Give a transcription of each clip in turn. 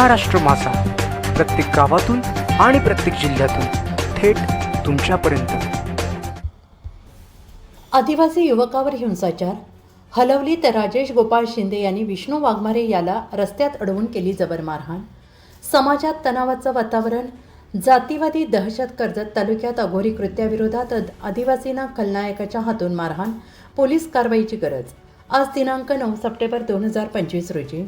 महाराष्ट्र मासा प्रत्येक गावातून आणि प्रत्येक जिल्ह्यातून थेट तुमच्यापर्यंत. आदिवासी युवकावर हिंसाचार. हलवली तर राजेश गोपाळ शिंदे यांनी विष्णू वाघमारे याला रस्त्यात अडवून केली जबर मारहाण. समाजात तणावाचं वातावरण जातीवादी दहशत कर्जत तालुक्यात अघोरी कृत्याविरोधात आदिवासींना खलनायकाच्या हातून मारहाण पोलीस कारवाईची गरज. आज दिनांक नऊ सप्टेंबर दोन हजार पंचवीस रोजी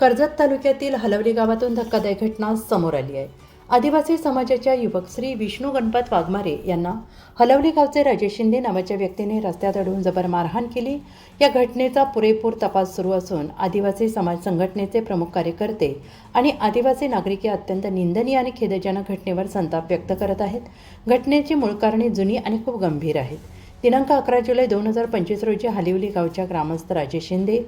कर्जत तालुक्यातील हलवली गावातून धक्कादायक घटना समोर आली आहे. आदिवासी समाजाच्या युवक श्री विष्णू गणपत वाघमारे यांना हलवली गावचे राजेश शिंदे नावाच्या व्यक्तीने रस्त्यात अडवून जबर मारहाण केली. या घटनेचा पुरेपूर तपास सुरू असून आदिवासी समाज संघटनेचे प्रमुख कार्यकर्ते आणि आदिवासी नागरिक या अत्यंत निंदनीय आणि खेदजनक घटनेवर संताप व्यक्त करत आहेत. घटनेची मूळ कारणे जुनी आणि खूप गंभीर आहेत. दिनांक अकरा जुलै दोन हजार पंचवीस रोजी हालिवली गावच्या ग्रामस्थ राजेश शिंदे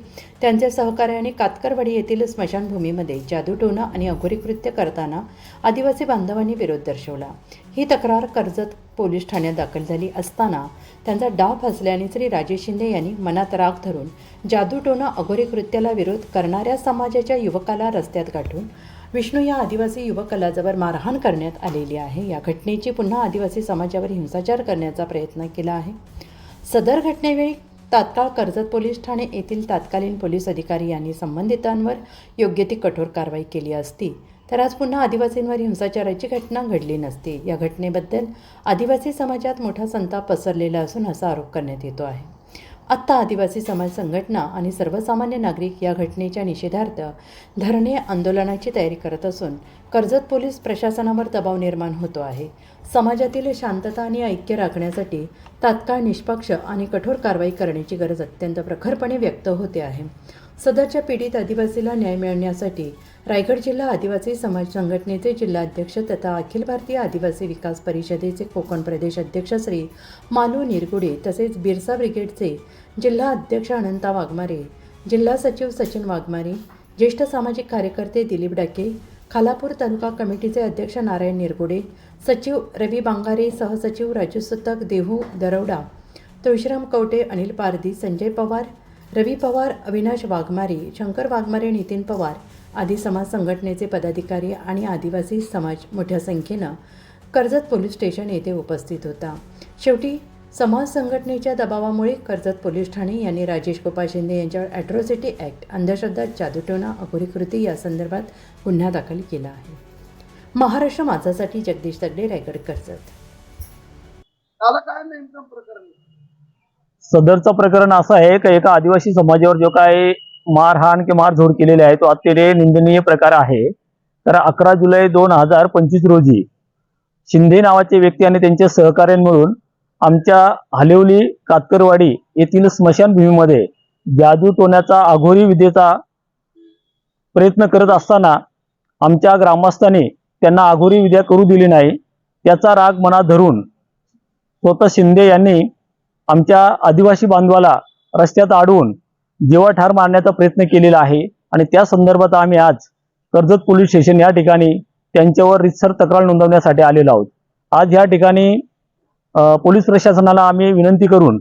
त्यांच्या सहकार्याने कातकरवाडी येथील स्मशानभूमीमध्ये जादूटोना आणि अघोरी कृत्य करताना आदिवासी बांधवांनी विरोध दर्शवला. ही तक्रार कर्जत पोलीस ठाण्यात दाखल झाली असताना त्यांचा डाव फसल्याने श्री राजेश शिंदे यांनी मनात राग धरून जादूटोना अघोरी कृत्याला विरोध करणाऱ्या समाजाच्या युवकाला रस्त्यात गाठून विष्णू या आदिवासी युवक जबर मारहाण करण्यात आलेली आहे. या घटनेची पुन्हा आदिवासी समाजावर हिंसाचार करण्याचा प्रयत्न केला आहे. सदर घटनेवेळी तात्काळ कर्जत पोलीस ठाणे येथील तत्कालीन पोलीस अधिकारी यांनी संबंधितांवर योग्य ती कठोर कारवाई केली असती. तर आज पुन्हा आदिवासींवर हिंसाचाराची घटना घडली नसती. या घटनेबद्दल आदिवासी समाजात मोठा संताप पसरलेला असून असा आरोप करण्यात येतो आहे. आत्ता आदिवासी समाज संघटना आणि सर्वसामान्य नागरिक या घटनेच्या निषेधार्थ धरणे आंदोलनाची तयारी करत असून कर्जत पोलीस प्रशासनावर दबाव निर्माण होतो आहे. समाजातील शांतता आणि ऐक्य राखण्यासाठी तात्काळ निष्पक्ष आणि कठोर कारवाई करण्याची गरज अत्यंत प्रखरपणे व्यक्त होते आहे. सदरच्या पीडित आदिवासीला न्याय मिळण्यासाठी रायगड जिल्हा आदिवासी समाज संघटनेचे जिल्हाध्यक्ष तथा अखिल भारतीय आदिवासी विकास परिषदेचे कोकण प्रदेश अध्यक्ष श्री मालू निरगुडे तसेच बिरसा ब्रिगेडचे जिल्हा अध्यक्ष अनंता वाघमारे जिल्हा सचिव सचिन वाघमारे ज्येष्ठ सामाजिक कार्यकर्ते दिलीप डाके खालापूर तालुका कमिटीचे अध्यक्ष नारायण निरगुडे सचिव रवी बांगारे सहसचिव राजू सुतक देहू दरवडा तुळशीराम कवटे अनिल पारधी संजय पवार रवी पवार अविनाश वाघमारे शंकर वाघमारे नितीन पवार आदी समाज संघटनेचे पदाधिकारी आणि आदिवासी समाज मोठ्या संख्येनं कर्जत पोलीस स्टेशन येथे उपस्थित होता. शेवटी समाज संघटनेच्या दबावामुळे कर्जत पोलीस ठाणे यांनी राजेश गोपाळ शिंदे यांच्यावर ॲट्रॉसिटी ॲक्ट अंधश्रद्धा जादूटोना अघोरी कृती या संदर्भात गुन्हा दाखल केला आहे. महाराष्ट्र माझासाठी जगदीश दगडे रायगड कर्जत. काय नेमकं प्रकरण सदरचं प्रकरण असं आहे की एका आदिवासी समाजावर जो काय मारहाण किंवा मारझोड केलेली आहे तो अतिशय निंदनीय प्रकार आहे. तर अकरा जुलै दोन हजार पंचवीस रोजी शिंदे नावाचे व्यक्ती आणि त्यांचे सहकार्य मिळून आमच्या हलेवली कातकरवाडी येथील स्मशानभूमीमध्ये जादू टोण्याचा अघोरी विधेचा प्रयत्न करत असताना आमच्या ग्रामस्थांनी त्यांना अघोरी विद्या करू दिली नाही. त्याचा राग मनात धरून स्वतः शिंदे यांनी आमच्या आदिवासी बांधवाला रस्त्यात अडवून जेव्हा ठार मारण्याचा प्रयत्न केलेला आहे आणि त्या संदर्भात आम्ही आज कर्जत पोलीस स्टेशन या ठिकाणी त्यांच्यावर रितसर तक्रार नोंदवण्यासाठी आलेलो आहोत. आज या ठिकाणी पोलीस प्रशासनाला आम्ही विनंती करून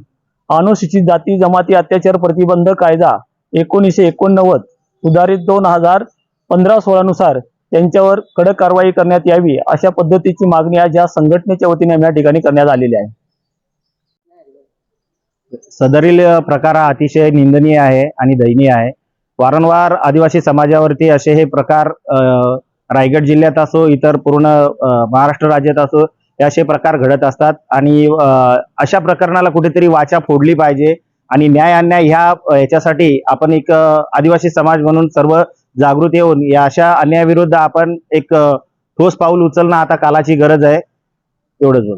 अनुसूचित जाती जमाती अत्याचार प्रतिबंध कायदा एकोणीसशे एकोणनव्वद सुधारित दोन हजार पंधरा सोळानुसार त्यांच्यावर कडक कारवाई करण्यात यावी अशा पद्धतीची मागणी आज या संघटनेच्या वतीने आम्ही या ठिकाणी करण्यात आलेली आहे. सदरील प्रकार हा अतिशय निंदनीय आहे आणि दयनीय आहे. वारंवार आदिवासी समाजावरती असे हे प्रकार रायगड जिल्ह्यात असो इतर पूर्ण महाराष्ट्र राज्यात असो हे असे प्रकार घडत असतात. आणि अशा प्रकरणाला कुठेतरी वाचा फोडली पाहिजे आणि न्याय अन्याय ह्या याच्यासाठी आपण एक आदिवासी समाज म्हणून सर्व जागृत येऊन या अशा अन्यायाविरुद्ध आपण एक ठोस पाऊल उचलणं आता कालाची गरज आहे. एवढंच बोल